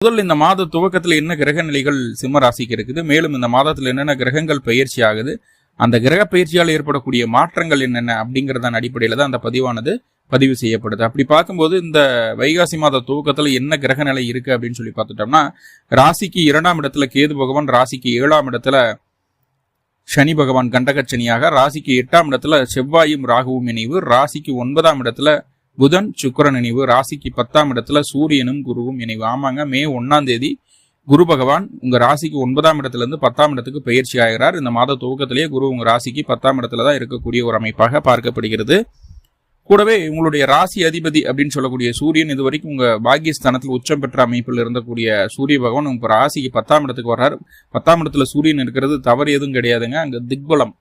முதல் இந்த மாத துவக்கத்தில் என்ன கிரக நிலைகள் சிம்ம ராசிக்கு இருக்குது? மேலும் இந்த மாதத்தில் என்னென்ன கிரகங்கள் பயிற்சி ஆகுது? அந்த கிரக பயிற்சியால் ஏற்படக்கூடிய மாற்றங்கள் என்னென்ன? அப்படிங்கறதன் அடிப்படையில் தான் அந்த பதிவானது பதிவு செய்யப்படுது. அப்படி பார்க்கும்போது இந்த வைகாசி மாத துவக்கத்தில் என்ன கிரக நிலை இருக்குது அப்படின்னு சொல்லி பார்த்துட்டோம்னா ராசிக்கு இரண்டாம் இடத்துல கேது பகவான் ராசிக்கு ஏழாம் இடத்துல சனி பகவான் கண்டகச்சனியாக ராசிக்கு எட்டாம் இடத்துல செவ்வாயும் ராகுவும் இணைவு ராசிக்கு ஒன்பதாம் இடத்துல புதன் சுக்கரன் இணைவு ராசிக்கு பத்தாம் இடத்துல சூரியனும் குருவும் இணைவு. ஆமாங்க மே ஒன்னாம் தேதி குரு பகவான் உங்க ராசிக்கு ஒன்பதாம் இடத்துல இருந்து பத்தாம் இடத்துக்கு பயிற்சி ஆகிறார். இந்த மாத துவக்கத்திலேயே குரு உங்க ராசிக்கு பத்தாம் இடத்துல தான் இருக்கக்கூடிய ஒரு அமைப்பாக பார்க்கப்படுகிறது. கூடவே உங்களுடைய ராசி அதிபதி அப்படின்னு சொல்லக்கூடிய சூரியன் இது வரைக்கும் உங்க பாகியஸ்தானத்தில் உச்சம் பெற்ற அமைப்பில் இருந்தக்கூடிய சூரிய பகவான் உங்க ராசிக்கு பத்தாம் இடத்துக்கு வர்றார். பத்தாம் இடத்துல சூரியன் இருக்கிறது தவறு எதுவும் கிடையாதுங்க. அங்க திக்பலம்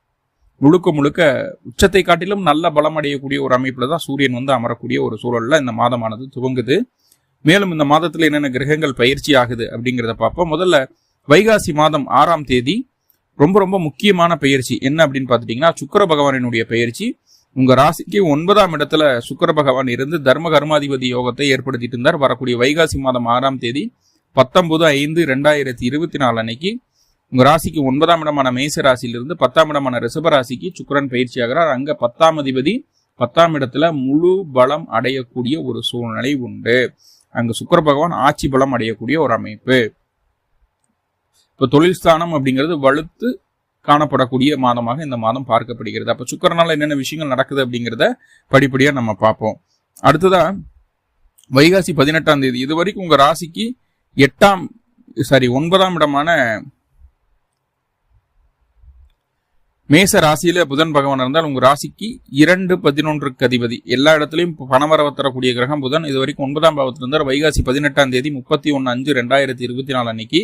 முழுக்க முழுக்க உச்சத்தை காட்டிலும் நல்ல பலம் அடையக்கூடிய ஒரு அமைப்புல தான் சூரியன் வந்து அமரக்கூடிய ஒரு சூழல்ல இந்த மாதமானது துவங்குது. மேலும் இந்த மாதத்துல என்னென்ன கிரகங்கள் பயிற்சி ஆகுது அப்படிங்கிறத பார்ப்போம். முதல்ல வைகாசி மாதம் ஆறாம் தேதி ரொம்ப ரொம்ப முக்கியமான பயிற்சி. என்ன அப்படின்னு பார்த்துட்டீங்கன்னா சுக்கர பகவானினுடைய பயிற்சி. உங்க ராசிக்கு ஒன்பதாம் இடத்துல சுக்கர பகவான் இருந்து தர்ம கர்மாதிபதி யோகத்தை ஏற்படுத்திட்டு இருந்தார். வரக்கூடிய வைகாசி மாதம் ஆறாம் தேதி பத்தொன்பது ஐந்து ரெண்டாயிரத்தி இருபத்தி நாலு அன்னைக்கு உங்க ராசிக்கு ஒன்பதாம் இடமான மேச ராசியிலிருந்து பத்தாம் இடமான ரிஷப ராசிக்கு சுக்கரன் பயிற்சி ஆகிறார். அங்க பத்தாம் அதிபதி பத்தாம் இடத்துல முழு பலம் அடையக்கூடிய ஒரு சூழ்நிலை உண்டு. அங்க சுக்கர பகவான் ஆட்சி பலம் அடையக்கூடிய ஒரு அமைப்பு. இப்ப தொழில் ஸ்தானம் அப்படிங்கிறது வலுத்து காணப்படக்கூடிய மாதமாக இந்த மாதம் பார்க்கப்படுகிறது. அப்ப சுக்கரனால என்னென்ன விஷயங்கள் நடக்குது அப்படிங்கிறத படிப்படியா நம்ம பார்ப்போம். அடுத்ததா வைகாசி பதினெட்டாம் தேதி. இது வரைக்கும் உங்க ராசிக்கு எட்டாம் சாரி ஒன்பதாம் இடமான மேச ராசியில புதன் பகவான் இருந்தால் உங்க ராசிக்கு இரண்டு பதினொன்றுக்கு அதிபதி. எல்லா இடத்துலயும் பணவரவு தரக்கூடிய கிரகம் புதன். இது வரைக்கும் ஒன்பதாம் பாவத்தில் இருந்தார். வைகாசி பதினெட்டாம் தேதி முப்பத்தி ஒன்னு அஞ்சு ரெண்டாயிரத்தி இருபத்தி நாலு அன்னைக்கு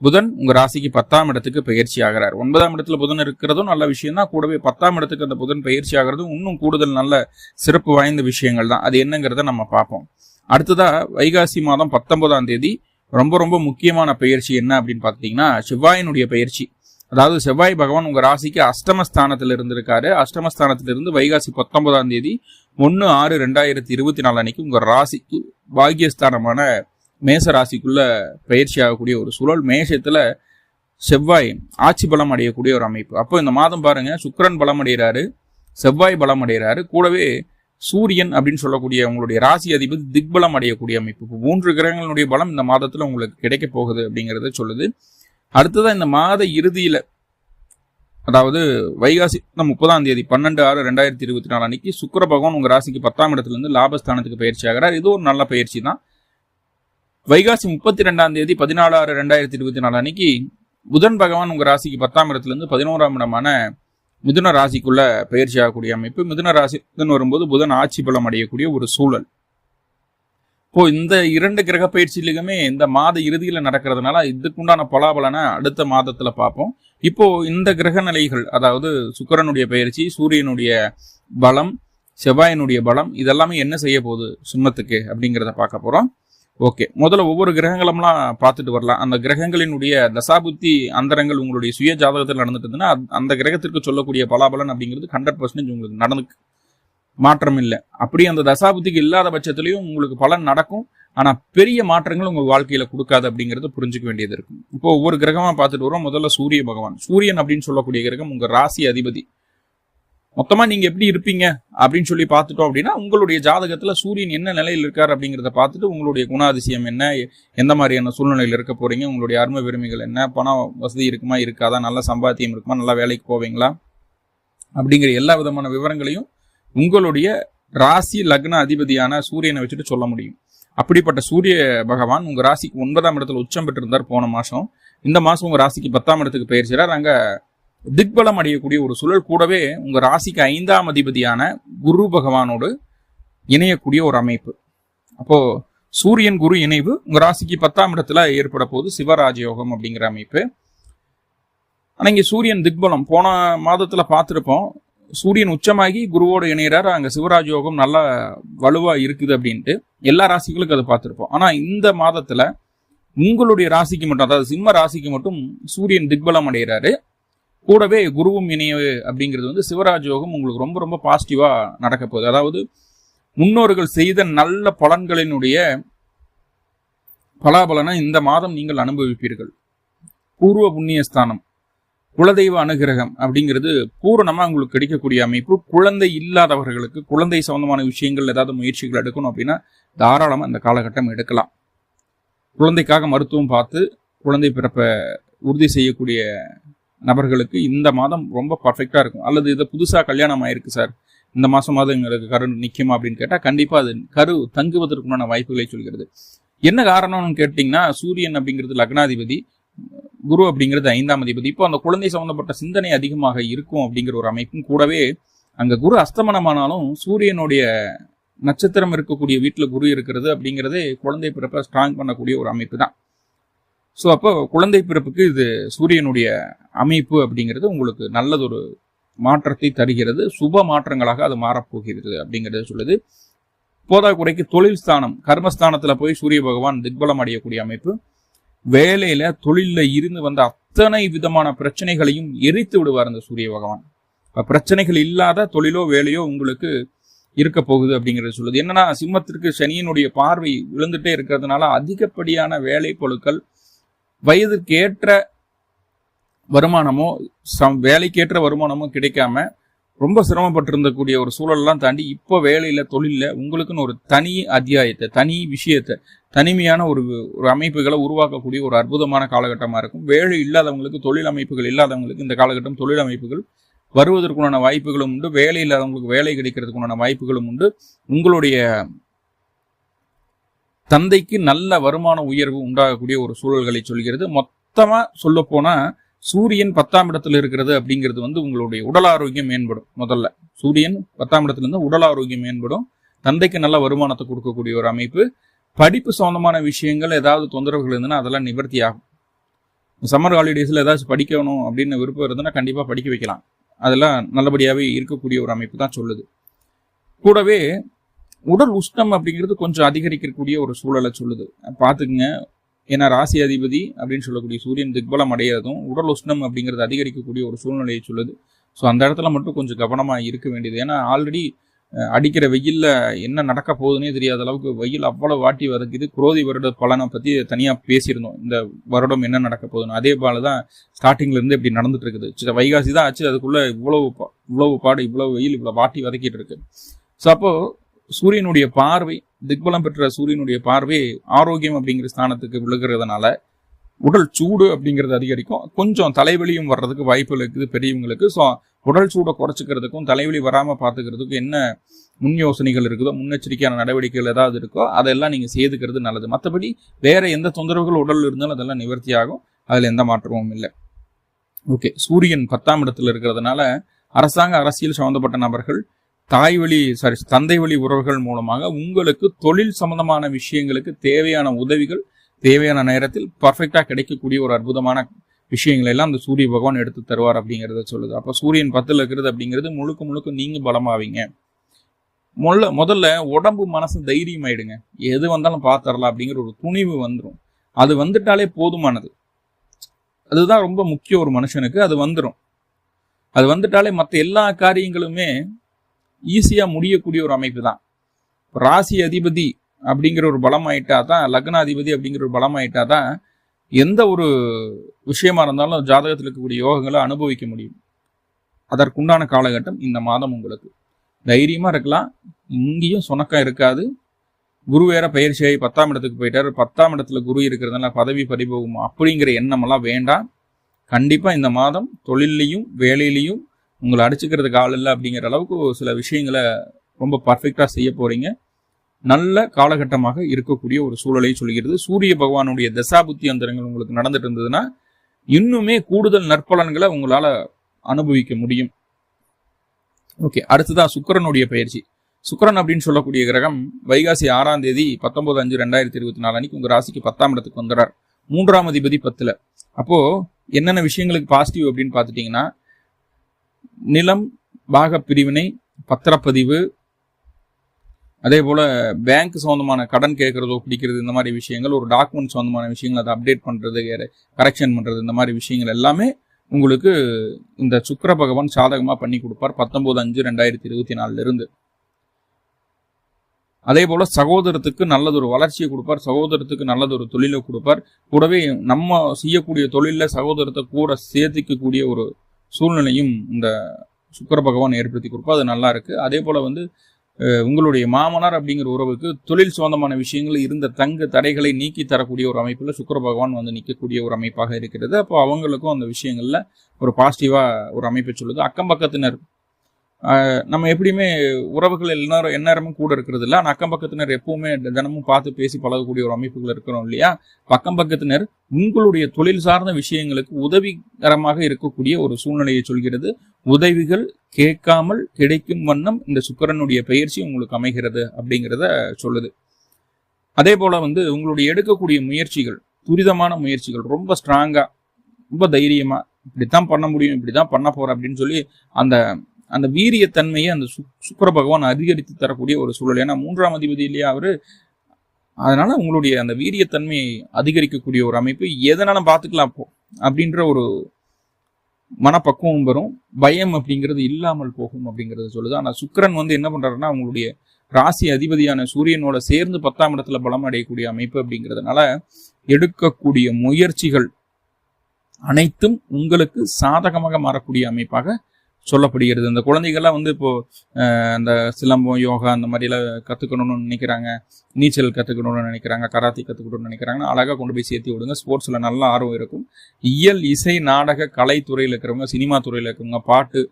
புதன் உங்க ராசிக்கு பத்தாம் இடத்துக்கு பயிற்சி ஆகிறார். ஒன்பதாம் இடத்துல புதன் இருக்கிறதும் நல்ல விஷயம் தான் கூடவே பத்தாம் இடத்துக்கு அந்த புதன் பயிற்சி ஆகிறதும் இன்னும் கூடுதல் நல்ல சிறப்பு வாய்ந்த விஷயங்கள் தான். அது என்னங்கிறத நம்ம பார்ப்போம். அடுத்ததா வைகாசி மாதம் பத்தொன்பதாம் தேதி ரொம்ப ரொம்ப முக்கியமான பயிற்சி என்ன அப்படின்னு பார்த்தீங்கன்னா செவ்வாயினுடைய பயிற்சி அதாவது செவ்வாய் பகவான் உங்கள் ராசிக்கு அஷ்டமஸ்தானத்தில் இருந்திருக்காரு. அஷ்டமஸ்தானத்திலிருந்து வைகாசி பத்தொன்பதாம் தேதி ஒன்று ஆறு ரெண்டாயிரத்தி இருபத்தி நாலு அன்னைக்கு உங்கள் ராசிக்கு பாக்கியஸ்தானமான மேச ராசிக்குள்ள பயிற்சி ஆகக்கூடிய ஒரு சூழல். மேஷத்தில் செவ்வாய் ஆட்சி பலம் அடையக்கூடிய ஒரு அமைப்பு. அப்போ இந்த மாதம் பாருங்க சுக்கரன் பலம் அடைகிறாரு செவ்வாய் பலம் அடைகிறாரு கூடவே சூரியன் அப்படின்னு சொல்லக்கூடிய உங்களுடைய ராசி அதிபதி திக்பலம் அடையக்கூடிய அமைப்பு. மூன்று கிரகங்களுடைய பலம் இந்த மாதத்தில் உங்களுக்கு கிடைக்க போகுது அப்படிங்கிறத சொல்லுது. அடுத்ததான் இந்த மாத இறுதியில் அதாவது வைகாசி முப்பதாம் தேதி பன்னெண்டு ஆறு ரெண்டாயிரத்தி இருபத்தி நாலு அன்னைக்கு சுக்கர பகவான் உங்கள் ராசிக்கு பத்தாம் இடத்துலேருந்து லாபஸ்தானத்துக்கு பயிற்சி ஆகிறார். இது ஒரு நல்ல பயிற்சி தான். வைகாசி முப்பத்தி ரெண்டாம் தேதி பதினாலு ஆறு ரெண்டாயிரத்தி இருபத்தி நாலு அன்னைக்கு புதன் பகவான் உங்கள் ராசிக்கு பத்தாம் இடத்துலேருந்து பதினோராம் இடமான மிதுன ராசிக்குள்ள பயிற்சி ஆகக்கூடிய அமைப்பு. மிதுன ராசி வரும்போது புதன் ஆட்சி பலம் அடையக்கூடிய ஒரு சூழல். இப்போ இந்த இரண்டு கிரக பயிற்சியிலுமே இந்த மாத இறுதியில் நடக்கிறதுனால இதுக்குண்டான பலாபலனை அடுத்த மாதத்தில் பார்ப்போம். இப்போ இந்த கிரக நிலைகள் அதாவது சுக்கரனுடைய பயிற்சி சூரியனுடைய பலம் செவ்வாயினுடைய பலம் இதெல்லாமே என்ன செய்ய போகுது சிம்மத்துக்கு அப்படிங்கிறத பார்க்க போகிறோம் ஓகே முதல்ல ஒவ்வொரு கிரகங்களம்லாம் பார்த்துட்டு வரலாம். அந்த கிரகங்களினுடைய தசாபுத்தி அந்தரங்கள் உங்களுடைய சுய ஜாதகத்தில் நடந்துட்டுதுன்னா அந்த கிரகத்திற்கு சொல்லக்கூடிய பலாபலன் அப்படிங்கிறது ஹண்ட்ரட் பர்சன்டேஜ் உங்களுக்கு நடந்து மாற்றம் இல்லை அப்படி அந்த தசாபுத்திக்கு இல்லாத பட்சத்திலையும் உங்களுக்கு பலன் நடக்கும். ஆனால் பெரிய மாற்றங்கள் உங்கள் வாழ்க்கையில் கொடுக்காது அப்படிங்கிறத புரிஞ்சுக்க வேண்டியது இருக்கும். இப்போ ஒவ்வொரு கிரகமாக பார்த்துட்டு வரோம் முதல்ல சூரிய பகவான். சூரியன் அப்படின்னு சொல்லக்கூடிய கிரகம் உங்கள் ராசி அதிபதி. மொத்தமாக நீங்கள் எப்படி இருப்பீங்க அப்படின்னு சொல்லி பார்த்துட்டோம் அப்படின்னா உங்களுடைய ஜாதகத்தில் சூரியன் என்ன நிலையில் இருக்கார் அப்படிங்கிறத பார்த்துட்டு உங்களுடைய குணாதிசயம் என்ன எந்த மாதிரியான சூழ்நிலையில் இருக்க போகிறீங்க உங்களுடைய அருமை பெருமைகள் என்ன பணம் வசதி இருக்குமா இருக்காதா நல்ல சம்பாத்தியம் இருக்குமா நல்லா வேலைக்கு போவீங்களா அப்படிங்கிற எல்லா விதமான விவரங்களையும் உங்களுடைய ராசி லக்ன அதிபதியான சூரியனை வச்சுட்டு சொல்ல முடியும். அப்படிப்பட்ட சூரிய பகவான் உங்கள் ராசிக்கு ஒன்பதாம் இடத்துல உச்சம் பெற்றிருந்தார் போன மாதம் இந்த மாதம் உங்கள் ராசிக்கு பத்தாம் இடத்துக்கு பயிற்சிறார் அங்கே திக்பலம் அடையக்கூடிய ஒரு சுழல் கூடவே உங்கள் ராசிக்கு ஐந்தாம் அதிபதியான குரு பகவானோடு இணையக்கூடிய ஒரு அமைப்பு. அப்போது சூரியன் குரு இணைவு உங்கள் ராசிக்கு பத்தாம் இடத்துல ஏற்பட போது சிவராஜயோகம் அப்படிங்கிற அமைப்பு. ஆனால் இங்கே சூரியன் திக்பலம். போன மாதத்தில் பார்த்துருப்போம். சூரியன் உச்சமாகி குருவோடு இணைகிறார் அங்கே சிவராஜ் யோகம் நல்லா வலுவாக இருக்குது அப்படின்ட்டு எல்லா ராசிகளுக்கும் அதை பார்த்துருப்போம். ஆனால் இந்த மாதத்தில் உங்களுடைய ராசிக்கு மட்டும் அதாவது சிம்ம ராசிக்கு மட்டும் சூரியன் திக்பலம் அடைகிறாரு கூடவே குருவும் இணையவு அப்படிங்கிறது வந்து சிவராஜ் யோகம் உங்களுக்கு ரொம்ப ரொம்ப பாசிட்டிவாக நடக்க போகுது. அதாவது முன்னோர்கள் செய்த நல்ல பலன்களினுடைய பலாபலனை இந்த மாதம் நீங்கள் அனுபவிப்பீர்கள். பூர்வ புண்ணியஸ்தானம். குலதெய்வ அனுகிரகம் அப்படிங்கிறது பூரணமாக உங்களுக்கு கிடைக்கக்கூடிய அமைப்பு. குழந்தை இல்லாதவர்களுக்கு குழந்தை சம்பந்தமான விஷயங்கள் ஏதாவது முயற்சிகள் எடுக்கணும் அப்படின்னா தாராளமாக இந்த காலகட்டம் எடுக்கலாம். குழந்தைக்காக மருத்துவம் பார்த்து குழந்தை பிறப்பை உறுதி செய்யக்கூடிய நபர்களுக்கு இந்த மாதம் ரொம்ப பர்ஃபெக்டாக இருக்கும். அல்லது இதை புதுசாக கல்யாணம் ஆயிருக்கு சார். இந்த மாசமாவது எங்களுக்கு கரு நிற்குமா அப்படின்னு கேட்டால் கண்டிப்பாக அது கரு தங்குவதற்குண்டான வாய்ப்புகளை சொல்கிறது. என்ன காரணம்னு கேட்டிங்கன்னா சூரியன் அப்படிங்கிறது லக்னாதிபதி. குரு அப்படிங்கிறது ஐந்தாம் அதிபதி. இப்போ அந்த குழந்தை சம்பந்தப்பட்ட சிந்தனை அதிகமாக இருக்கும் அப்படிங்கிற ஒரு அமைப்பும் கூடவே அங்க குரு அஸ்தமனமானாலும் சூரியனுடைய நட்சத்திரம் இருக்கக்கூடிய வீட்டில் குரு இருக்கிறது அப்படிங்கிறதே குழந்தை பிறப்பை ஸ்ட்ராங் பண்ணக்கூடிய ஒரு அமைப்பு தான் ஸோ அப்போ குழந்தை பிறப்புக்கு இது சூரியனுடைய அமைப்பு அப்படிங்கிறது உங்களுக்கு நல்லதொரு மாற்றத்தை தருகிறது. சுப மாற்றங்களாக அது மாறப்போகிறது அப்படிங்கிறது சொல்லுது. போதாக்குறைக்கு தொழில் ஸ்தானம் கர்மஸ்தானத்துல போய் சூரிய பகவான் திக்பலம் அடையக்கூடிய அமைப்பு. வேலையில தொழில இருந்து வந்த அத்தனை விதமான பிரச்சனைகளையும் எரித்து விடுவார் அந்த சூரிய பகவான். பிரச்சனைகள் இல்லாத தொழிலோ வேலையோ உங்களுக்கு இருக்க போகுது அப்படிங்கிறது சொல்லுது. என்னன்னா சிம்மத்திற்கு சனியினுடைய பார்வை விழுந்துட்டே இருக்கிறதுனால அதிகப்படியான வேலை பொருட்கள் வயதுக்கேற்ற வருமானமோ சம் வேலைக்கேற்ற வருமானமோ கிடைக்காம ரொம்ப சிரமப்பட்டிருந்தக்கூடிய ஒரு சூழல்லாம் தாண்டி இப்போ வேலையில் தொழிலில் உங்களுக்குன்னு ஒரு தனி அத்தியாயத்தை தனி விஷயத்தை தனிமையான ஒரு ஒரு அமைப்புகளை உருவாக்கக்கூடிய ஒரு அற்புதமான காலகட்டமாக இருக்கும். வேலை இல்லாதவங்களுக்கு தொழில் அமைப்புகள் இல்லாதவங்களுக்கு இந்த காலகட்டம் தொழில் அமைப்புகள் வருவதற்குண்டான வாய்ப்புகளும் உண்டு. வேலை இல்லாதவங்களுக்கு வேலை கிடைக்கிறதுக்குண்டான வாய்ப்புகளும் உண்டு. உங்களுடைய தந்தைக்கு நல்ல வருமான உயர்வு உண்டாகக்கூடிய ஒரு சூழல்களை சொல்கிறது. மொத்தமாக சொல்லப்போனால் சூரியன் பத்தாம் இடத்துல இருக்கிறது அப்படிங்கிறது வந்து உங்களுடைய உடல் ஆரோக்கியம் மேம்படும் முதல்ல. சூரியன் பத்தாம் இடத்துல இருந்து உடல் ஆரோக்கியம் மேம்படும். தந்தைக்கு நல்ல வருமானத்தை கொடுக்கக்கூடிய ஒரு அமைப்பு. படிப்பு சம்பந்தமான விஷயங்கள் ஏதாவது தொந்தரவுகள் இருந்ததுன்னா அதெல்லாம் நிவர்த்தி ஆகும். சம்மர் ஹாலிடேஸில் ஏதாச்சும் படிக்கணும் அப்படின்னு விருப்பம் இருந்ததுன்னா கண்டிப்பாக படிக்க வைக்கலாம். அதெல்லாம் நல்லபடியாகவே இருக்கக்கூடிய ஒரு அமைப்பு தான் சொல்லுது. கூடவே உடல் உஷ்ணம் அப்படிங்கிறது கொஞ்சம் அதிகரிக்கக்கூடிய ஒரு சூழலை சொல்லுது. பார்த்துக்குங்க. ஏன்னா ராசி அதிபதி அப்படின்னு சொல்லக்கூடிய சூரியன் திக்பலம் அடையிறதும் உடல் உஷ்ணம் அப்படிங்கிறது அதிகரிக்கக்கூடிய ஒரு சூழ்நிலையை சொல்லுது. ஸோ அந்த இடத்துல மட்டும் கொஞ்சம் கவனமாக இருக்க வேண்டியது. ஏன்னா ஆல்ரெடி அடிக்கிற வெயிலில் என்ன நடக்க போகுதுன்னே தெரியாத அளவுக்கு வெயில் அவ்வளோ வாட்டி வதக்குது குரோதி வருட பலனை பற்றி தனியாக பேசியிருந்தோம். இந்த வருடம் என்ன நடக்க போகுதுன்னு. அதே போல தான் ஸ்டார்டிங்லேருந்து இப்படி நடந்துட்டு இருக்குது வைகாசி தான் ஆச்சு. அதுக்குள்ளே இவ்வளவு இவ்வளவு பாடு இவ்வளவு வெயில் இவ்வளோ வாட்டி வதக்கிட்டு இருக்கு ஸோ அப்போது சூரியனுடைய பார்வை திக்பலம் பெற்ற சூரியனுடைய பார்வை ஆரோக்கியம் அப்படிங்கிற ஸ்தானத்துக்கு விழுகிறதுனால உடல் சூடு அப்படிங்கிறது அதிகரிக்கும். கொஞ்சம் தலைவலியும் வர்றதுக்கு வாய்ப்பு இருக்குது பெரியவங்களுக்கு. ஸோ உடல் சூடை குறைச்சிக்கிறதுக்கும் தலைவலி வராமல் பார்த்துக்கிறதுக்கும் என்ன முன் யோசனைகள் இருக்குதோ முன்னெச்சரிக்கையான நடவடிக்கைகள் ஏதாவது இருக்கோ அதெல்லாம் நீங்கள் செய்துக்கிறது நல்லது. மற்றபடி வேற எந்த தொந்தரவுகள் உடல் இருந்தாலும் அதெல்லாம் நிவர்த்தி ஆகும் அதில் எந்த மாற்றமும் இல்லை. ஓகே சூரியன் பத்தாம் இடத்துல இருக்கிறதுனால அரசாங்க அரசியல் சம்மந்தப்பட்ட நபர்கள் தாய் வழி சாரி தந்தை வழி உறவுகள் மூலமாக உங்களுக்கு தொழில் சம்பந்தமான விஷயங்களுக்கு தேவையான உதவிகள் தேவையான நேரத்தில் பர்ஃபெக்டாக கிடைக்கக்கூடிய ஒரு அற்புதமான விஷயங்களை எல்லாம் அந்த சூரிய பகவான் எடுத்து தருவார் அப்படிங்கிறத சொல்லுது. அப்போ சூரியன் பத்தில் இருக்கிறது அப்படிங்கிறது முழுக்க முழுக்க நீங்கள் பலமாவீங்க. முதல்ல முதல்ல உடம்பு மனசு தைரியம் ஆயிடுங்க. எது வந்தாலும் பார்த்துடலாம் அப்படிங்கிற ஒரு துணிவு வந்துடும் அது வந்துட்டாலே போதுமானது. அதுதான் ரொம்ப முக்கிய ஒரு மனுஷனுக்கு அது வந்துடும் அது வந்துட்டாலே மற்ற எல்லா காரியங்களுமே ஈஸியாக முடியக்கூடிய ஒரு அமைப்பு தான். ராசி அதிபதி அப்படிங்கிற ஒரு பலம் ஆயிட்டா தான் லக்னாதிபதி அப்படிங்கிற ஒரு பலம் ஆயிட்டா தான் எந்த ஒரு விஷயமா இருந்தாலும் ஜாதகத்தில் இருக்கக்கூடிய யோகங்களை அனுபவிக்க முடியும். அதற்குண்டான காலகட்டம் இந்த மாதம் உங்களுக்கு. தைரியமாக இருக்கலாம். இங்கேயும் சுணக்கம் இருக்காது. குரு வேற பயிற்சியாகி பத்தாம் இடத்துக்கு போயிட்டார். பத்தாம் இடத்துல குரு இருக்கிறதுனால பதவி பறிபோகும் அப்படிங்கிற எண்ணம் எல்லாம் வேண்டாம். கண்டிப்பாக இந்த மாதம் தொழிலையும் வேலையிலையும் உங்களை அடிச்சுக்கிறதுக்கு ஆள் இல்லை அப்படிங்கிற அளவுக்கு சில விஷயங்களை ரொம்ப பர்ஃபெக்டாக செய்ய போகிறீங்க நல்ல காலகட்டமாக இருக்கக்கூடிய ஒரு சூழலை சொல்கிறது. சூரிய பகவானுடைய தசாபுத்தி அந்தரங்கள் உங்களுக்கு நடந்துட்டு இருந்ததுன்னா இன்னுமே கூடுதல் நற்பலன்களை உங்களால் அனுபவிக்க முடியும். ஓகே அடுத்ததான் சுக்கரனுடைய பயிற்சி. சுக்கரன் அப்படின்னு சொல்லக்கூடிய கிரகம் வைகாசி ஆறாம் தேதி பத்தொன்பது அஞ்சு ரெண்டாயிரத்தி இருபத்தி நாலு அன்னைக்கு உங்கள் ராசிக்கு பத்தாம் இடத்துக்கு வந்துடுறார் மூன்றாம் அதிபதி பத்தில். அப்போது என்னென்ன விஷயங்களுக்கு பாசிட்டிவ் அப்படின்னு பார்த்துட்டிங்கன்னா நிலம் பாக பிரிவினை பத்திரப்பதிவு அதே போல் பேங்க் சம்மந்தமான கடன் கேட்குறதோ பிடிக்கிறது இந்த மாதிரி விஷயங்கள் ஒரு டாக்குமெண்ட் சம்மந்தமான விஷயங்கள் அதை அப்டேட் பண்ணுறது கரெக்ஷன் பண்ணுறது இந்த மாதிரி விஷயங்கள் எல்லாமே உங்களுக்கு இந்த சுக்கர பகவான் சாதகமாக பண்ணி கொடுப்பார். பத்தொம்போது அஞ்சு ரெண்டாயிரத்தி இருபத்தி நாலுலேருந்து அதே போல் சகோதரத்துக்கு நல்லதொரு வளர்ச்சியை கொடுப்பார். சகோதரத்துக்கு நல்லதொரு தொழிலை கொடுப்பார். கூடவே நம்ம செய்யக்கூடிய தொழிலில் சகோதரத்தை கூட சேர்த்துக்கக்கூடிய ஒரு சூழ்நிலையும் இந்த சுக்கர பகவான் ஏற்படுத்தி கொடுப்போம் அது நல்லா இருக்குது அதே போல் வந்து உங்களுடைய மாமனார் அப்படிங்கிற உறவுக்கு தொழில் சொந்தமான விஷயங்கள் இருந்த தங்க தடைகளை நீக்கி தரக்கூடிய ஒரு அமைப்பில் சுக்கர பகவான் வந்து நிற்கக்கூடிய ஒரு அமைப்பாக இருக்கிறது. அப்போ அவங்களுக்கும் அந்த விஷயங்களில் ஒரு பாசிட்டிவாக ஒரு அமைப்பை சொல்லுது. அக்கம் பக்கத்தினர் நம்ம எப்படியுமே உறவுகள் எல்லாரும் எந்நேரமும் கூட இருக்கிறது இல்லை. ஆனால் அக்கம் பக்கத்தினர் எப்பவுமே தினமும் பார்த்து பேசி பழகக்கூடிய ஒரு அமைப்புகள் இருக்கிறோம் இல்லையா? பக்கம் பக்கத்தினர் உங்களுடைய தொழில் சார்ந்த விஷயங்களுக்கு உதவிகரமாக இருக்கக்கூடிய ஒரு சூழ்நிலையை சொல்கிறது. உதவிகள் கேட்காமல் கிடைக்கும் வண்ணம் இந்த சுக்கரனுடைய பயிற்சி உங்களுக்கு அமைகிறது அப்படிங்கிறத சொல்லுது. அதே போல வந்து உங்களுடைய எடுக்கக்கூடிய முயற்சிகள் துரிதமான முயற்சிகள் ரொம்ப ஸ்ட்ராங்கா ரொம்ப தைரியமா இப்படித்தான் பண்ண முடியும் இப்படிதான் பண்ண போறேன் அப்படின்னு சொல்லி அந்த அந்த வீரியத்தன்மையை அந்த சுக்கர பகவான் அதிகரித்து தரக்கூடிய ஒரு சூழல். ஏன்னா மூன்றாம் அதிபதி இல்லையா அவரு அதனால உங்களுடைய அந்த வீரியத்தன்மையை அதிகரிக்கக்கூடிய ஒரு அமைப்பு. எதனாலும் பார்த்துக்கலாம் போ அப்படின்ற ஒரு மனப்பக்குவம் வரும். பயம் அப்படிங்கிறது இல்லாமல் போகும் அப்படிங்கிறது சொல்லுது. ஆனால் சுக்கரன் வந்து என்ன பண்றாருன்னா உங்களுடைய ராசி அதிபதியான சூரியனோட சேர்ந்து பத்தாம் இடத்துல பலம் அடையக்கூடிய அமைப்பு அப்படிங்கிறதுனால எடுக்கக்கூடிய முயற்சிகள் அனைத்தும் உங்களுக்கு சாதகமாக மாறக்கூடிய அமைப்பாக சொல்லப்படுகிறது. இந்த குழந்தைகள்லாம் வந்து இப்போ அந்த சிலம்பம் யோகா அந்த மாதிரிலாம் கற்றுக்கணும்னு நினைக்கிறாங்க. நீச்சல் கற்றுக்கணும்னு நினைக்கிறாங்க கராத்தி கற்றுக்கணும்னு நினைக்கிறாங்கன்னா அழகாக கொண்டு போய் சேர்த்து விடுங்க. ஸ்போர்ட்ஸில் நல்ல ஆர்வம் இருக்கும். இயல் இசை நாடக கலைத்துறையில் இருக்கிறவங்க சினிமா துறையில் இருக்கிறவங்க பாட்டு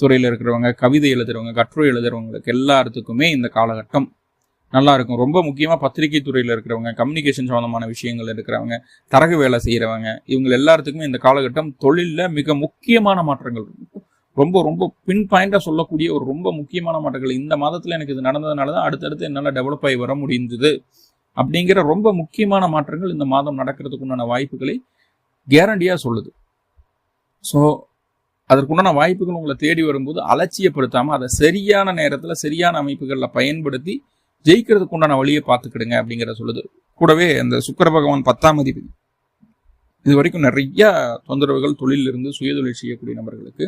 துறையில் இருக்கிறவங்க கவிதை எழுதுறவங்க கட்டுரை எழுதுறவங்களுக்கு எல்லாத்துக்குமே இந்த காலகட்டம் நல்லா இருக்கும் ரொம்ப முக்கியமாக பத்திரிகை துறையில் இருக்கிறவங்க கம்யூனிகேஷன் சம்மந்தமான விஷயங்கள் இருக்கிறவங்க தரகு வேலை செய்கிறவங்க இவங்க எல்லாத்துக்குமே இந்த காலகட்டம் தொழிலில் மிக முக்கியமான மாற்றங்கள் ரொம்ப ரொம்ப பின் பாயிண்டாக சொல்லக்கூடிய ஒரு ரொம்ப முக்கியமான மாற்றங்கள். இந்த மாதத்தில் எனக்கு இது நடந்ததுனால தான் அடுத்தடுத்து என்னால் டெவலப் ஆகி வர முடிந்தது. அப்படிங்கிற ரொம்ப முக்கியமான மாற்றங்கள் இந்த மாதம் நடக்கிறதுக்குண்டான வாய்ப்புகளை கேரண்டியாக சொல்லுது. ஸோ அதற்குண்டான வாய்ப்புகள் உங்களை தேடி வரும்போது அலட்சியப்படுத்தாமல் அதை சரியான நேரத்தில் சரியான அமைப்புகளில் பயன்படுத்தி ஜெயிக்கிறதுக்கு உண்டான வழியை பார்த்துக்கிடுங்க அப்படிங்கிறத சொல்லுது. கூடவே அந்த சுக்கர பகவான் பத்தாம் அதிபதி. இது வரைக்கும் நிறைய தொந்தரவுகள் தொழிலிருந்து சுயதொழில் செய்யக்கூடிய நபர்களுக்கு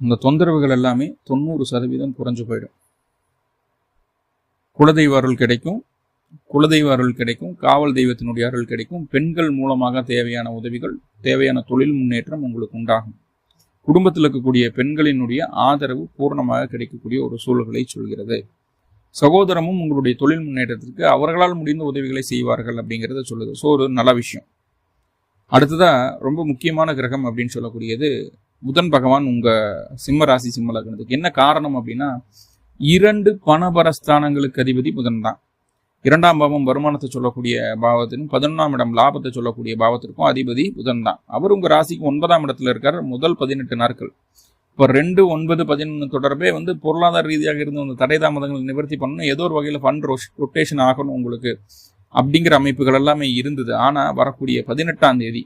இந்த தொந்தரவுகள் எல்லாமே தொண்ணூறு சதவீதம் குறைஞ்சு போயிடும். குலதெய்வ அருள் கிடைக்கும் குலதெய்வ அருள் கிடைக்கும் காவல் தெய்வத்தினுடைய அருள் கிடைக்கும் பெண்கள் மூலமாக தேவையான உதவிகள் தேவையான தொழில் முன்னேற்றம் உங்களுக்கு உண்டாகும். குடும்பத்தில் இருக்கக்கூடிய பெண்களினுடைய ஆதரவு பூர்ணமாக கிடைக்கக்கூடிய ஒரு சூழல்களை சொல்கிறது. சகோதரமும் உங்களுடைய தொழில் முன்னேற்றத்திற்கு அவர்களால் முடிந்த உதவிகளை செய்வார்கள் அப்படிங்கிறத சொல்லுது. ஸோ ஒரு நல்ல விஷயம். அடுத்ததாக ரொம்ப முக்கியமான கிரகம் அப்படின்னு சொல்லக்கூடியது புதன் பகவான் உங்கள் சிம்ம ராசி சிம்ம லக்னத்துக்கு. என்ன காரணம் அப்படின்னா இரண்டு பணபரஸ்தானங்களுக்கு அதிபதி புதன் தான். இரண்டாம் பாவம் வருமானத்தை சொல்லக்கூடிய பாவத்திற்கும் பதினொன்றாம் இடம் லாபத்தை சொல்லக்கூடிய பாவத்திற்கும் அதிபதி புதன் தான். அவர் உங்கள் ராசிக்கு ஒன்பதாம் இடத்துல இருக்கார் முதல் பதினெட்டு நாட்கள். இப்போ ரெண்டு ஒன்பது பதினொன்று தொடர்பே வந்து பொருளாதார ரீதியாக இருந்த அந்த தடை தாமதங்களை நிவர்த்தி பண்ணணும். ஏதோ ஒரு வகையில் ஃபண்ட் ரொட்டேஷன் ஆகணும் உங்களுக்கு அப்படிங்கிற அமைப்புகள் எல்லாமே இருந்தது. ஆனால் வரக்கூடிய பதினெட்டாம் தேதி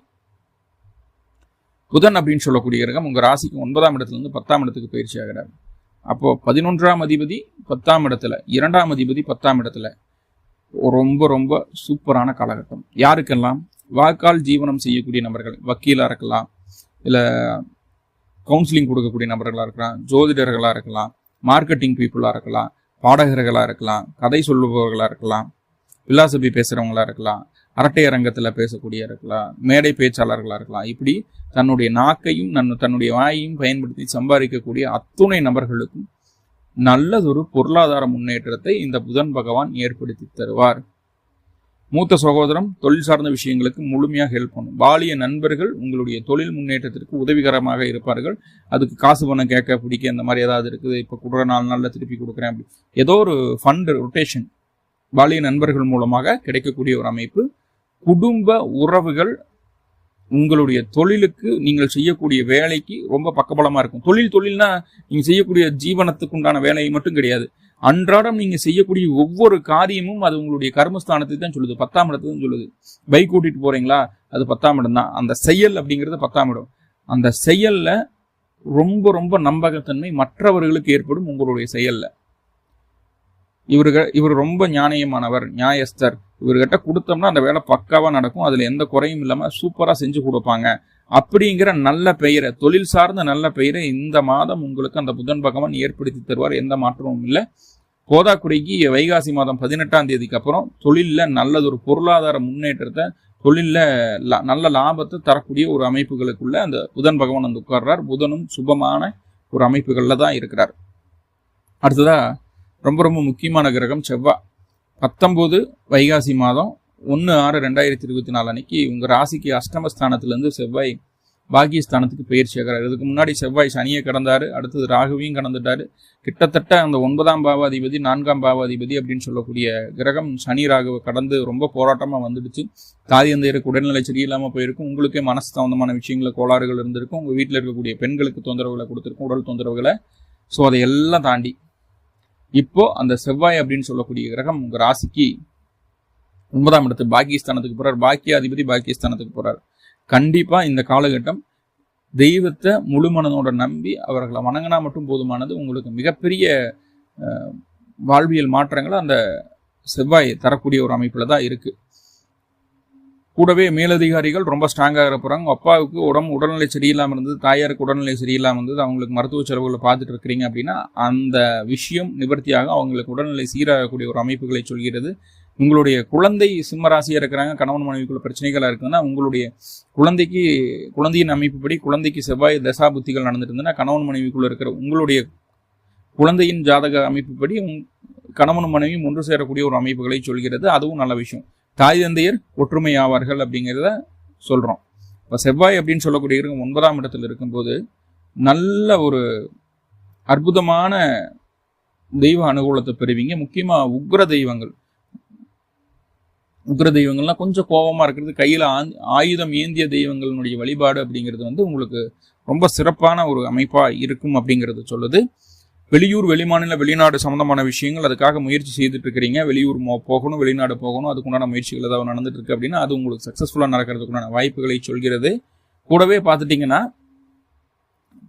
புதன் அப்படின்னு சொல்லக்கூடிய கிரகம் உங்கள் ராசிக்கு ஒன்பதாம் இடத்துல இருந்து பத்தாம் இடத்துக்கு பயிற்சி ஆகிறார். அப்போது பதினொன்றாம் அதிபதி பத்தாம் இடத்துல இரண்டாம் அதிபதி பத்தாம் இடத்துல. ரொம்ப ரொம்ப சூப்பரான காலகட்டம். யாருக்கெல்லாம்? வாக்கால் ஜீவனம் செய்யக்கூடிய நபர்கள் வக்கீலாக இருக்கலாம் இல்லை கவுன்சிலிங் கொடுக்கக்கூடிய நபர்களாக இருக்கலாம் ஜோதிடர்களாக இருக்கலாம் மார்க்கெட்டிங் பீப்புளாக இருக்கலாம் பாடகர்களாக இருக்கலாம் கதை சொல்லுபவர்களாக இருக்கலாம் பிலாசபி பேசுகிறவங்களாக இருக்கலாம் அரட்டை அரங்கத்தில் பேசக்கூடிய இருக்கலாம் மேடை பேச்சாளர்களாக இருக்கலாம். இப்படி தன்னுடைய நாக்கையும் நன் தன்னுடைய வாயையும் பயன்படுத்தி சம்பாதிக்கக்கூடிய அத்துணை நபர்களுக்கும் நல்லதொரு பொருளாதார முன்னேற்றத்தை இந்த புதன் பகவான் ஏற்படுத்தி தருவார். மூத்த சகோதரம் தொழில் சார்ந்த விஷயங்களுக்கு முழுமையாக ஹெல்ப் பண்ணும். பாலிய நண்பர்கள் உங்களுடைய தொழில் முன்னேற்றத்திற்கு உதவிகரமாக இருப்பார்கள். அதுக்கு காசு பணம் கேட்க பிடிக்க அந்த மாதிரி ஏதாவது இருக்குது இப்போ கொடுக்குற நாலு நாளில் திருப்பி கொடுக்குறேன் அப்படி. ஏதோ ஒரு ஃபண்ட் ரொட்டேஷன் பாலிய நண்பர்கள் மூலமாக கிடைக்கக்கூடிய ஒரு அமைப்பு. குடும்ப உறவுகள் உங்களுடைய தொழிலுக்கு நீங்கள் செய்யக்கூடிய வேலைக்கு ரொம்ப பக்கபலமாக இருக்கும். தொழில் தொழில்னா நீங்கள் செய்யக்கூடிய ஜீவனத்துக்கு உண்டான வேலையை மட்டும் கிடையாது. அன்றாடம் நீங்க செய்யக்கூடிய ஒவ்வொரு காரியமும் அது உங்களுடைய கர்மஸ்தானத்தை தான் சொல்லுது. பத்தாம் இடத்துக்கு சொல்லுது. பைக் கூட்டிட்டு போறீங்களா? அது பத்தாம் இடம் தான். அந்த செயல் அப்படிங்கிறது பத்தாம் இடம். அந்த செயல்ல ரொம்ப ரொம்ப நம்பகத்தன்மை மற்றவர்களுக்கு ஏற்படும் உங்களுடைய செயல்ல. இவர்கள் இவர் ரொம்ப ஞானியமானவர் நியாயஸ்தர். இவர்கிட்ட கொடுத்தோம்னா அந்த வேலை பக்காவா நடக்கும். அதுல எந்த குறையும் இல்லாம சூப்பரா செஞ்சு கொடுப்பாங்க. அப்படிங்கிற நல்ல பெயரை தொழில் சார்ந்த நல்ல பெயரை இந்த மாதம் உங்களுக்கு அந்த புதன் பகவான் ஏற்படுத்தி தருவார். எந்த மாற்றமும் இல்லை. கோதாக்குடிக்கு வைகாசி மாதம் பதினெட்டாம் தேதிக்கு அப்புறம் தொழிலில் நல்லதொரு பொருளாதார முன்னேற்றத்தை தொழிலில் நல்ல லாபத்தை தரக்கூடிய ஒரு அமைப்புகளுக்குள்ள அந்த புதன் பகவான் வந்து உட்கார்றார். புதனும் சுபமான ஒரு அமைப்புகளில் தான் இருக்கிறார். அடுத்ததாக ரொம்ப ரொம்ப முக்கியமான கிரகம் செவ்வாய் பத்தொம்போது வைகாசி மாதம் ஒன்று ஆறு ரெண்டாயிரத்தி இருபத்தி நாலு அன்னைக்கு உங்கள் ராசிக்கு அஷ்டமஸ்தானத்துலேருந்து செவ்வாய் பாகியஸ்தானத்துக்கு பயிற்சி ஆகிறார் இதுக்கு முன்னாடி செவ்வாய் சனியை கடந்தார் அடுத்தது ராகுவையும் கடந்துட்டார். கிட்டத்தட்ட அந்த ஒன்பதாம் பாவாதிபதி நான்காம் பாவாதிபதி அப்படின்னு சொல்லக்கூடிய கிரகம் சனி ராகுவை கடந்து ரொம்ப போராட்டமாக வந்துடுச்சு. தாதியந்தையருக்கு உடல்நிலை சரியில்லாமல் போயிருக்கும். உங்களுக்கே மனசு சம்மந்தமான விஷயங்கள கோளாறுகள் இருந்திருக்கும். உங்கள் வீட்டில் இருக்கக்கூடிய பெண்களுக்கு தொந்தரவுகளை கொடுத்துருக்கும் உடல் தொந்தரவுகளை. ஸோ அதையெல்லாம் தாண்டி இப்போ அந்த செவ்வாய் அப்படின்னு சொல்லக்கூடிய கிரகம் உங்கள் ராசிக்கு ஒன்பதாம் இடத்து போகிறார் போறார். பாக்கியாதிபதி பாகிஸ்தானத்துக்கு போறார். கண்டிப்பாக இந்த காலகட்டம் தெய்வத்தை முழு மனதோட நம்பி அவர்களை வணங்கினா மட்டும் போதுமானது உங்களுக்கு மிகப்பெரிய வாழ்வியல் மாற்றங்களை அந்த செவ்வாய் தரக்கூடிய ஒரு அமைப்பில் தான் இருக்குது கூடவே மேலதிகாரிகள் ரொம்ப ஸ்ட்ராங்காக போகிறாங்க அப்பாவுக்கு உடம்பு உடல்நிலை சரியில்லாமல் இருந்தது தாயாருக்கு உடல்நிலை சரியில்லாமல் இருந்தது அவங்களுக்கு மருத்துவ செலவுகளை பார்த்துட்டு இருக்கிறீங்க அப்படின்னா அந்த விஷயம் நிவர்த்தியாக அவங்களுக்கு உடல்நிலை சீராகக்கூடிய ஒரு அமைப்புகளை சொல்கிறது. உங்களுடைய குழந்தை சிம்மராசியாக இருக்கிறாங்க கணவன் மனைவிக்குள்ள பிரச்சனைகளாக இருக்குதுன்னா உங்களுடைய குழந்தைக்கு குழந்தையின் அமைப்புப்படி குழந்தைக்கு செவ்வாய் தசா புத்திகள் நடந்துட்டு இருந்ததுன்னா கணவன் மனைவிக்குள்ள இருக்கிற உங்களுடைய குழந்தையின் ஜாதக அமைப்புப்படி கணவன் மனைவியும் ஒன்று சேரக்கூடிய ஒரு அமைப்புகளை சொல்கிறது. அதுவும் நல்ல விஷயம். தாய் தந்தையர் ஒற்றுமை ஆவார்கள் அப்படிங்கிறத சொல்கிறோம் இப்போ செவ்வாய் அப்படின்னு சொல்லக்கூடிய ஒன்பதாம் இடத்துல இருக்கும்போது நல்ல ஒரு அற்புதமான தெய்வ அனுகூலத்தை பெறுவீங்க. முக்கியமாக உக்ர தெய்வங்கள். உக்ர தெய்வங்கள்லாம் கொஞ்சம் கோபமாக இருக்கிறது. கையில் ஆயுதம் ஏந்திய தெய்வங்களினுடைய வழிபாடு அப்படிங்கிறது வந்து உங்களுக்கு ரொம்ப சிறப்பான ஒரு அமைப்பாக இருக்கும் அப்படிங்கிறது சொல்லுது. வெளியூர் வெளிமாநில வெளிநாடு சம்மந்தமான விஷயங்கள் அதுக்காக முயற்சி செய்துட்டு இருக்கிறீங்க வெளியூர் போகணும் வெளிநாடு போகணும் அதுக்குண்டான முயற்சிகள் ஏதாவது நடந்துட்டு இருக்கு அப்படின்னா அது உங்களுக்கு சக்ஸஸ்ஃபுல்லாக நடக்கிறதுக்குண்டான வாய்ப்புகளை சொல்கிறது. கூடவே பார்த்துட்டிங்கன்னா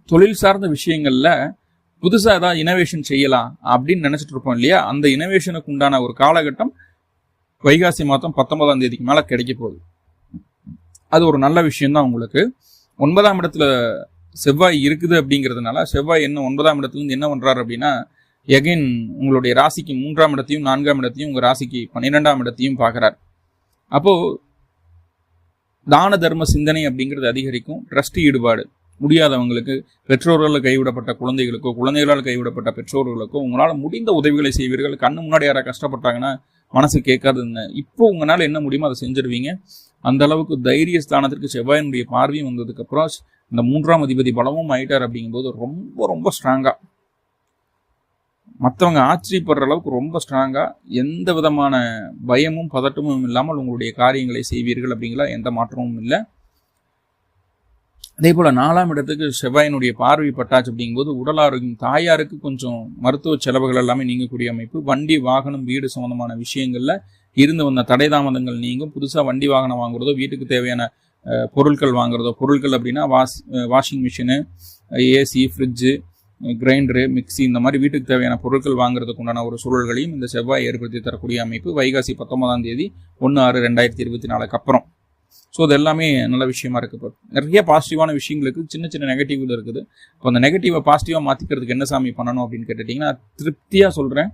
தொழில் சார்ந்த விஷயங்களில் புதுசாக ஏதாவது இனோவேஷன் செய்யலாம் அப்படின்னு நினச்சிட்டு இருப்போம் இல்லையா? அந்த இனோவேஷனுக்கு உண்டான ஒரு காலகட்டம் வைகாசி மாதம் பத்தொன்பதாம் தேதிக்கு மேலே கிடைக்க போகுது. அது ஒரு நல்ல விஷயம்தான் உங்களுக்கு. ஒன்பதாம் இடத்துல செவ்வாய் இருக்குது அப்படிங்கிறதுனால செவ்வாய் என்ன ஒன்பதாம் இடத்துலேருந்து என்ன பண்ணுறாரு அப்படின்னா எகைன் உங்களுடைய ராசிக்கு மூன்றாம் இடத்தையும் நான்காம் இடத்தையும் உங்கள் ராசிக்கு பன்னிரெண்டாம் இடத்தையும் பார்க்குறார். அப்போது தான தர்ம சிந்தனை அப்படிங்கிறது அதிகரிக்கும். ட்ரஸ்ட் ஈடுபாடு. முடியாதவங்களுக்கு பெற்றோர்களால் கைவிடப்பட்ட குழந்தைகளுக்கோ குழந்தைகளால் கைவிடப்பட்ட பெற்றோர்களுக்கோ உங்களால் முடிந்த உதவிகளை செய்வீர்கள். கண்ணு முன்னாடி யாராவது கஷ்டப்பட்டாங்கன்னா மனசு கேட்காதுன்னு இப்போ உங்களால் என்ன முடியுமோ அதை செஞ்சிருவீங்க. அந்த அளவுக்கு தைரிய ஸ்தானத்திற்கு செவ்வாயினுடைய பார்வையும் வந்ததுக்கப்புறம் இந்த மூன்றாம் அதிபதி பலமும் ஆயிட்டார் அப்படிங்கும்போது ரொம்ப ரொம்ப ஸ்ட்ராங்காக மற்றவங்க ஆச்சரியப்படுற அளவுக்கு ரொம்ப ஸ்ட்ராங்காக எந்த விதமான பயமும் பதட்டமும் இல்லாமல் உங்களுடைய காரியங்களை செய்வீர்கள் அப்படிங்கிற எந்த மாற்றமும் இல்லை. அதே போல் நாலாம் இடத்துக்கு செவ்வாயினுடைய பார்வை பட்டாச்சு அப்படிங்கும்போது உடல் ஆரோக்கியம் தாயாருக்கு கொஞ்சம் மருத்துவ செலவுகள் எல்லாமே நீங்கக்கூடிய அமைப்பு. வண்டி வாகனம் வீடு சம்மந்தமான விஷயங்களில் இருந்து வந்த தடை தாமதங்கள் நீங்கும். புதுசாக வண்டி வாகனம் வாங்குறதோ வீட்டுக்கு தேவையான பொருட்கள் வாங்குறதோ பொருட்கள் அப்படின்னா wash washing machine AC fridge grinder mixie இந்த மாதிரி வீட்டுக்கு தேவையான பொருட்கள் வாங்குறதுக்கு உண்டான ஒரு சூழல்களையும் இந்த செவ்வாய் ஏற்படுத்தி தரக்கூடிய அமைப்பு. வைகாசி பத்தொன்பதாம் தேதி ஒன்று ஆறு ரெண்டாயிரத்தி இருபத்தி நாலுக்கு அப்புறம். ஸோ அது எல்லாமே நல்ல விஷயமா இருக்கு இப்போ. நிறைய பாசிட்டிவான விஷயங்களுக்கு சின்ன சின்ன நெகட்டிவ்ல இருக்குது. இப்போ அந்த நெகட்டிவை பாசிட்டிவாக மாற்றிக்கிறதுக்கு என்ன சாமி பண்ணணும் அப்படின்னு கேட்டுட்டிங்கன்னா திருப்தியாக சொல்கிறேன்